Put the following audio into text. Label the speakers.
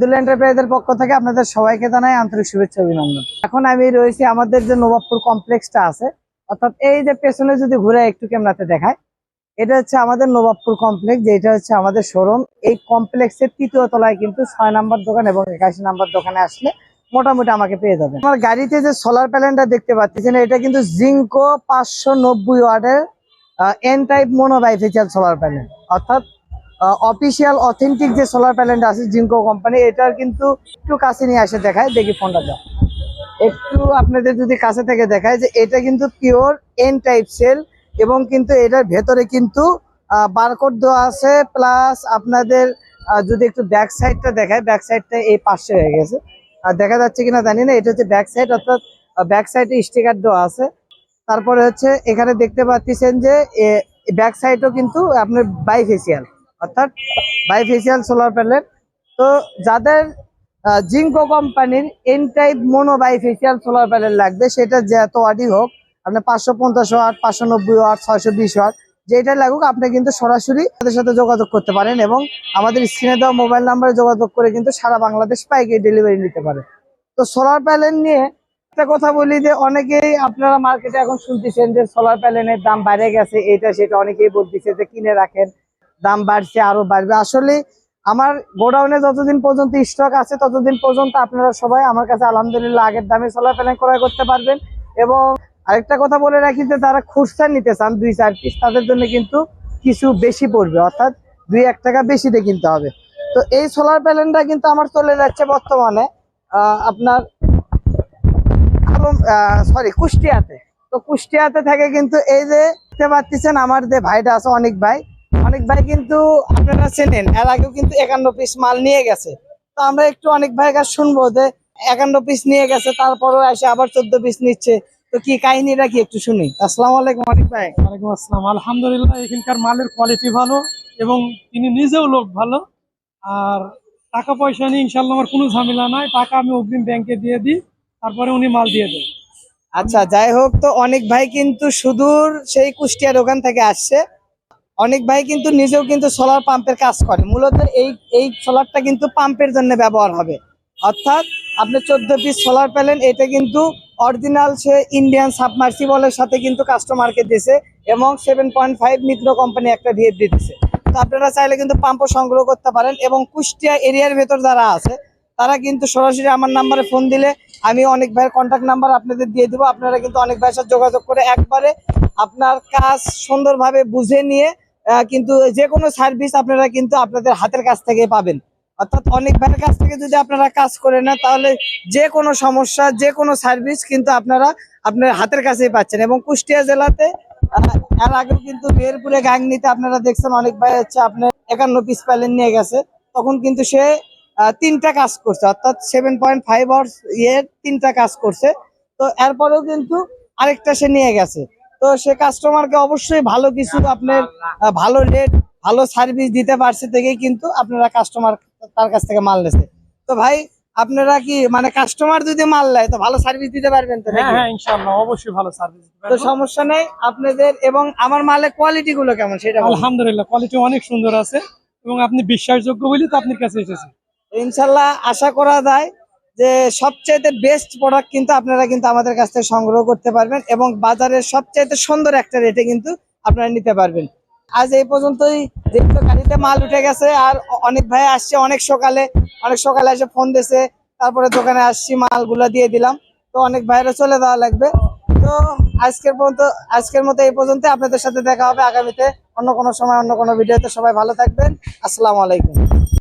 Speaker 1: দুল এন্টারপ্রাইজের পক্ষ থেকে আপনাদের সবাইকে জানাই আন্তরিক শুভেচ্ছা অভিনন্দন। এখন আমি রয়েছি আমাদের যে নবাবপুর কমপ্লেক্সটা আছে, অর্থাৎ এই যে পেছনে যদি ঘুরে একটু ক্যামেরাতে দেখায় এটা হচ্ছে আমাদের নবাবপুর কমপ্লেক্স, যেটা হচ্ছে আমাদের শোরুম। এই কমপ্লেক্সের তৃতীয় তলায় কিন্তু ছয় নাম্বার দোকান এবং একাশি নাম্বার দোকানে আসলে মোটামুটি আমাকে পেয়ে যাবেন। আমার গাড়িতে যে সোলার প্যানেলটা দেখতে পাচ্ছেন, এটা কিন্তু জিঙ্কো পাঁচশো নব্বই ওয়ার্ডের N type monobifacial solar panel অর্থাৎ অফিসিয়াল অথেন্টিক যে সোলার প্যানেলটা আছে জিঙ্কো কোম্পানি এটার কিন্তু একটু কাছে নিয়ে আসে দেখায়, দেখি ফোনটা দাও। একটু আপনাদের যদি কাছে থেকে দেখায় যে এটা কিন্তু পিওর এন টাইপ সেল এবং কিন্তু এটার ভেতরে কিন্তু বারকোড দেওয়া আছে প্লাস আপনাদের যদি একটু ব্যাক সাইডটা দেখায় ব্যাক সাইডটা এই পাশে হয়ে গেছে। আর দেখা যাচ্ছে কিনা জানি না, এটা হচ্ছে ব্যাক সাইড অর্থাৎ ব্যাক সাইডে স্টিকার দেওয়া আছে। তারপরে হচ্ছে, এখানে দেখতে পাচ্ছেন যে ব্যাক সাইডও কিন্তু আপনার বাইফেসিয়াল অর্থাৎ বাইফেসিয়াল সোলার প্যানেল তো যাদের জিঙ্কো কোম্পানির N type mono bifacial solar panel লাগবে, সেটা যত ওয়াটই হোক, আপনার পাঁচশো পঞ্চাশ ওয়াট, পাঁচশো নব্বই ওয়াট, ছয়শো বিশ ওয়াট যেটা লাগুক, আপনি কিন্তু সরাসরি তাদের সাথে যোগাযোগ করতে পারেন এবং আমাদের স্ক্রিনে দেওয়া মোবাইল নাম্বারে যোগাযোগ করে কিন্তু সারা বাংলাদেশ পাইকারি ডেলিভারি নিতে পারে। তো সোলার প্যানেল নিয়ে একটা কথা বলি যে, অনেকেই আপনারা মার্কেটে এখন শুনতেছেন যে সোলার প্যানেলের দাম বাইরে গেছে এটা সেটা অনেকেই বলতেছে যে, কিনে রাখেন। দাম বাড়ছে, আরও বাড়বে। আসলে আমার গোডাউনে যতদিন পর্যন্ত স্টক আছে, ততদিন পর্যন্ত আপনারা সবাই আমার কাছে আলহামদুলিল্লাহ আগের দামে প্যানেল ক্রয় করতে পারবেন। এবং আরেকটা কথা বলে রাখি যে, যারা খুচরা নিতে চান দুই চার পিস তাদের জন্য কিন্তু কিছু বেশি পড়বে। অর্থাৎ দুই এক টাকা বেশিতে কিনতে হবে। তো এই সোলার প্যানেলটা কিন্তু আমার চলে যাচ্ছে বর্তমানে আপনার সরি কুষ্টিয়াতে। তো কুষ্টিয়াতে থেকে কিন্তু এই যে দেখতে পাচ্ছেন, আমার যে ভাইটা আছে, অনেক ভাই অনেক ভাই কিন্তু আপনারা চেনেন এর আগেও কিন্তু একান্ন পিস মাল নিয়ে গেছে। তো আমরা একটু অনেক ভাই কাছে শুনব যে একান্ন পিস নিয়ে গেছে তারপরও এসে আবার চোদ্দ পিস নিচ্ছে। তো কি কাহিনীটা কি একটু শুনি। আসসালাম আলাইকুম অনেক ভাই।
Speaker 2: ওয়ালাইকুম আসসালাম। আলহামদুলিল্লাহ এখানকার মালের কোয়ালিটি ভালো এবং তিনি নিজেও লোক ভালো। আর টাকা পয়সা নিয়ে ইনশাল্লাহ আমার কোনো ঝামেলা নাই। টাকা আমি অগ্রিম ব্যাংকে দিয়ে দিই তারপরে উনি মাল দিয়ে দেন
Speaker 1: আচ্ছা যাই হোক তো অনেক ভাই কিন্তু সুদূর সেই কুষ্টিয়া দোকান থেকে আসছে। অনেক ভাই কিন্তু নিজেও কিন্তু সোলার পাম্পের কাজ করে। মূলত এই এই সোলারটা কিন্তু পাম্পের জন্য ব্যবহার হবে। অর্থাৎ আপনি চোদ্দ পিস সোলার পেলেন, এটা কিন্তু অরিজিনাল সে ইন্ডিয়ান সাবমার্সিবলের সাথে কিন্তু কাস্টমারকে দিছে এবং seven point five Mitra company একটা ভিএফ দিতেছে তো আপনারা চাইলে কিন্তু পাম্পও সংগ্রহ করতে পারেন এবং কুষ্টিয়া এরিয়ার ভেতর যারা আছে, তারা কিন্তু সরাসরি আমার নাম্বারে ফোন দিলে আমি অনেক ভাইয়ের কন্ট্যাক্ট নাম্বার আপনাদের দিয়ে দেবো। আপনারা কিন্তু অনেক ভাইয়ের সাথে যোগাযোগ করে একবারে আপনার কাজ সুন্দরভাবে বুঝে নিয়ে কিন্তু যে কোনো সার্ভিস আপনারা কিন্তু আপনাদের হাতের কাছ থেকে পাবেন। অর্থাৎ অনেক ভাইয়ের কাছ থেকে যদি আপনারা কাজ করে নেন, তাহলে যে কোনো সমস্যা, যে কোনো সার্ভিস কিন্তু আপনারা আপনার হাতের কাছেই পাচ্ছেন। এবং কুষ্টিয়া জেলাতে এর আগেও কিন্তু মেহেরপুরে গাংনিতে আপনারা দেখছেন অনেক ভাই হচ্ছে আপনার একান্ন পিস প্যালেন নিয়ে গেছে। তখন কিন্তু সে তিনটা কাজ করছে। অর্থাৎ সেভেন পয়েন্ট ফাইভ আওয়ার্স ইয়ের তিনটা কাজ করছে। তো এরপরেও কিন্তু আরেকটা সে নিয়ে গেছে। তো সে কাস্টমারকে অবশ্যই ভালো কিছু আপনার ভালো রেট ভালো সার্ভিস দিতে পারছে থেকেই কিন্তু আপনারা কাস্টমার তার কাছ থেকে মাল নেছে। তো ভাই আপনারা কি মানে কাস্টমার যদি মাল নেয় তো ভালো সার্ভিস দিতে পারবেন তো
Speaker 2: হ্যাঁ হ্যাঁ ইনশাল্লাহ অবশ্যই ভালো সার্ভিস
Speaker 1: তো সমস্যা নেই আপনাদের এবং আমার মালের কোয়ালিটি গুলো কেমন সেটা।
Speaker 2: আলহামদুলিল্লাহ কোয়ালিটি অনেক সুন্দর আছে এবং আপনি বিশ্বাসযোগ্য বলি তো আপনার কাছে এসেছি
Speaker 1: ইনশাল্লাহ আশা করা যায় যে সবচাইতে বেস্ট প্রোডাক্ট কিন্তু আপনারা কিন্তু আমাদের কাছ থেকে সংগ্রহ করতে পারবেন এবং বাজারের সবচাইতে সুন্দর একটা রেটে কিন্তু আপনারা নিতে পারবেন। আজ এই পর্যন্তই। যেহেতু গাড়িতে মাল উঠে গেছে আর অনেক ভাই আসছে অনেক সকালে অনেক সকালে এসে ফোন দিয়েছে তারপরে দোকানে আসছি, মালগুলো দিয়ে দিলাম। তো অনেক ভাইরা চলে দেওয়া লাগবে। তো আজকের পর্যন্ত, আজকের মতো এই পর্যন্ত। আপনাদের সাথে দেখা হবে আগামীতে অন্য কোনো সময়, অন্য কোনো ভিডিওতে। সবাই ভালো থাকবেন। আসসালামু আলাইকুম।